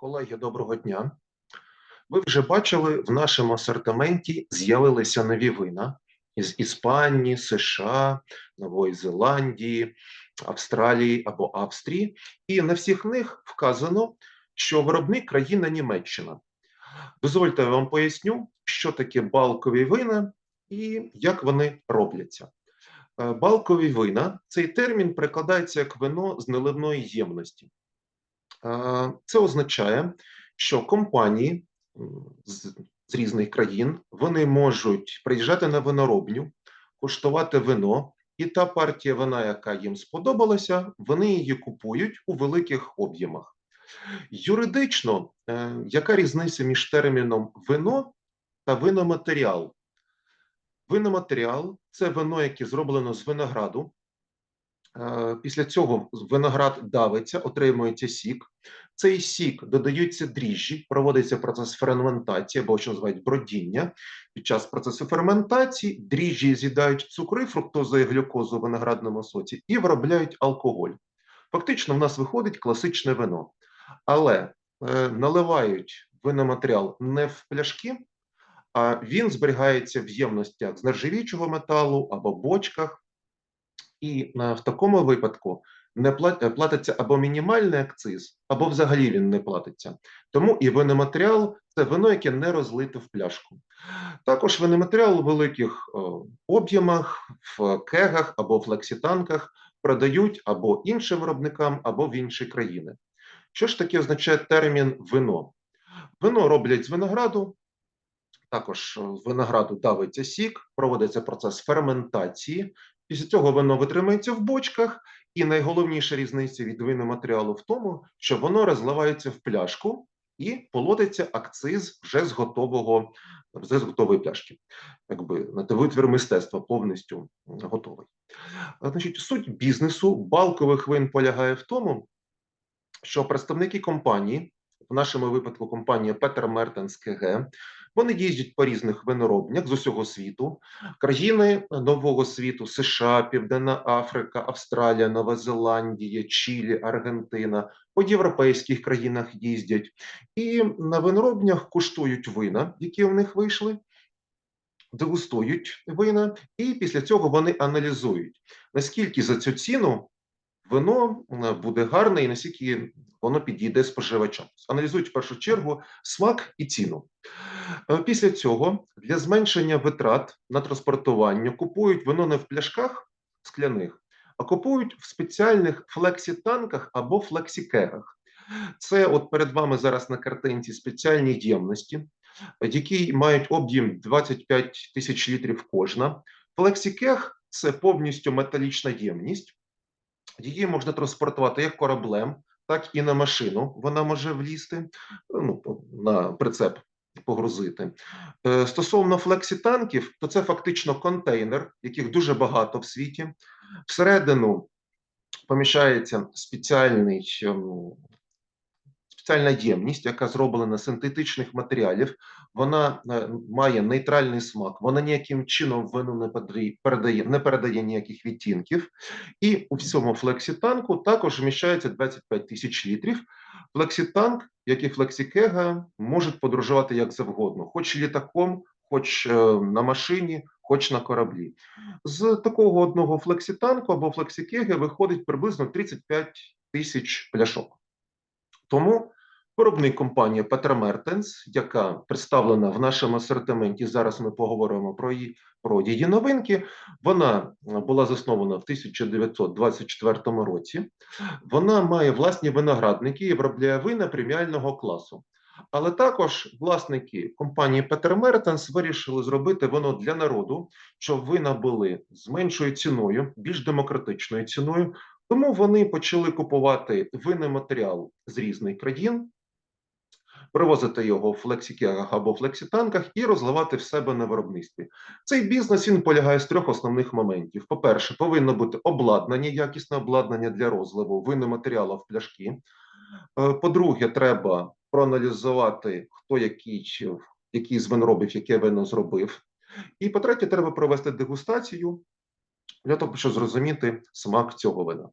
Колеги, доброго дня. Ви вже бачили, в нашому асортименті з'явилися нові вина із Іспанії, США, Нової Зеландії, Австралії або Австрії. І на всіх них вказано, що виробник країна Німеччина. Дозвольте я вам поясню, що таке балкові вина і як вони робляться. Е, Балкові вина цей термін перекладається як вино з неливної ємності. Це означає, що компанії з, з різних країн вони можуть приїжджати на виноробню, куштувати вино, і та партія вина, яка їм сподобалася, вони її купують у великих об'ємах. Юридично, е, яка різниця між терміном вино та виноматеріал? Виноматеріал це вино, яке зроблено з винограду. Е, Після цього виноград давиться, отримується сік. Цей сік додаються дріжджі, проводиться процес ферментації або що називають бродіння. Під час процесу ферментації дріжджі з'їдають цукри, фруктозу і глюкозу в виноградному соці і виробляють алкоголь. Фактично, в нас виходить класичне вино, але е, наливають виноматеріал не в пляшки, а він зберігається в ємностях з нержавіючого металу або бочках. І е, в такому випадку не е, платиться або мінімальний акциз, або взагалі він не платиться. Тому і виноматеріал це вино, яке не розлите в пляшку. Також виноматеріал у великих е, об'ємах, в кегах або флексітанках продають або іншим виробникам, або в інші країни. Що ж таке означає термін вино? Вино роблять з винограду, також з винограду давиться сік, проводиться процес ферментації. Після цього вино витримується в бочках, і найголовніша різниця від виноматеріалу в тому, що воно розливається в пляшку і полотиться акциз вже з готового, вже з готової пляшки. Якби на витвір мистецтва повністю готовий. Значить, суть бізнесу балкових вин полягає в тому, що представники компанії, в нашому випадку компанія Петер Мертенс КГ, вони їздять по різних виноробнях з усього світу, країни нового світу, США, Південна Африка, Австралія, Нова Зеландія, Чилі, Аргентина, по європейських країнах їздять. І на виноробнях куштують вина, які в них вийшли. Дегустують вина, і після цього вони аналізують, наскільки за цю ціну вино е, буде гарне і наскільки воно підійде споживачам. Аналізують в першу чергу смак і ціну. Е, Після цього для зменшення витрат на транспортування купують вино не в пляшках скляних, а купують в спеціальних флексі-танках або флексікегах. Це от перед вами зараз на картинці спеціальні ємності, які мають об'єм 25 тисяч літрів кожна. Флексікег це повністю металічна ємність. Її можна транспортувати як кораблем, так і на машину. Вона може влізти ну, на прицеп погрузити. Е, Стосовно флексі-танків, то це фактично контейнер, яких дуже багато в світі. Всередину поміщається спеціальний, ем, спеціальна ємність, яка зроблена з синтетичних матеріалів. Вона е, має нейтральний смак, вона ніяким чином вину не передає, не передає ніяких відтінків. І у всьому флексітанку також вміщається 25 тисяч літрів. Флексітанк, як і флексікега, можуть подорожувати як завгодно, хоч літаком, хоч е, на машині, хоч на кораблі. З такого одного флексітанку або флексікеги виходить приблизно 35 тисяч пляшок. Тому виробник компанія Петра Мертенс, яка представлена в нашому асортименті, зараз ми поговоримо про її, про її новинки. Вона е, була заснована в 1924 році. Вона має власні виноградники і виробляє вина преміального класу. Але також власники компанії Петер Мертенс вирішили зробити вино для народу, щоб вина були з меншою ціною, більш демократичною ціною. Тому вони почали купувати винний матеріал з різних країн, привозити його в флексікегах або флексітанках і розливати в себе на виробництві. Цей бізнес він полягає з трьох основних моментів: по-перше, повинно бути обладнання, якісне обладнання для розливу винного матеріалу в пляшки. Е, По-друге, треба проаналізувати, хто який, чи- який з виноробів, яке вино зробив. І по-третє, треба провести дегустацію для того, щоб зрозуміти смак цього вина.